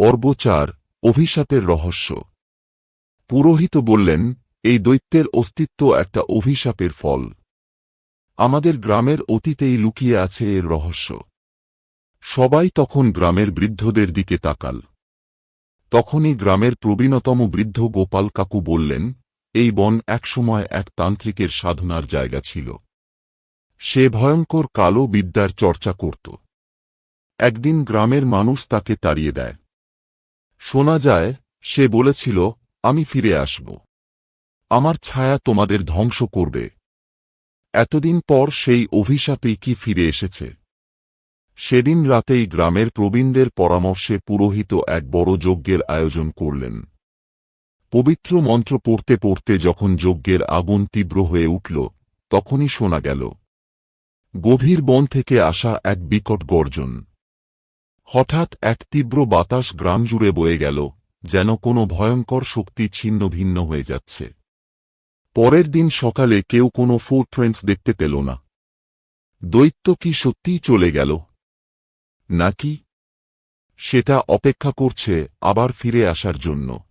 পর্ব চার অভিশাপের রহস্য। পুরোহিত বললেন, এই দৈত্যের অস্তিত্ব একটা অভিশাপের ফল। আমাদের গ্রামের অতীতেই লুকিয়ে আছে এর রহস্য। সবাই তখন গ্রামের বৃদ্ধদের দিকে তাকাল। তখনই গ্রামের প্রবীণতম বৃদ্ধ গোপাল কাকু বললেন, এই বন একসময় এক তান্ত্রিকের সাধনার জায়গা ছিল। সে ভয়ঙ্কর কালো বিদ্যার চর্চা করত। একদিন গ্রামের মানুষ তাকে তাড়িয়ে দেয়। শোনা যায়, সে বলেছিল, আমি ফিরে আসব। আমার ছায়া তোমাদের ধ্বংস করবে। এতদিন পর সেই অভিশাপেই কি ফিরে এসেছে? সেদিন রাতেই গ্রামের প্রবীণদের পরামর্শে পুরোহিত এক বড় যজ্ঞের আয়োজন করলেন। পবিত্র মন্ত্র পড়তে পড়তে যখন যজ্ঞের আগুন তীব্র হয়ে উঠল, তখনই শোনা গেল, গভীর বন থেকে আসা এক বিকট গর্জন। হঠাৎ এক তীব্র বাতাস গ্রাম জুড়ে বয়ে গেল, যেন কোনো ভয়ঙ্কর শক্তি ছিন্ন ভিন্ন হয়ে যাচ্ছে। পরের দিন সকালে কেউ কোনো ফুটপ্রিন্টস দেখতে পেল না। দৈত্য কি সত্যিই চলে গেল? নাকি? সেটা অপেক্ষা করছে আবার ফিরে আসার জন্য।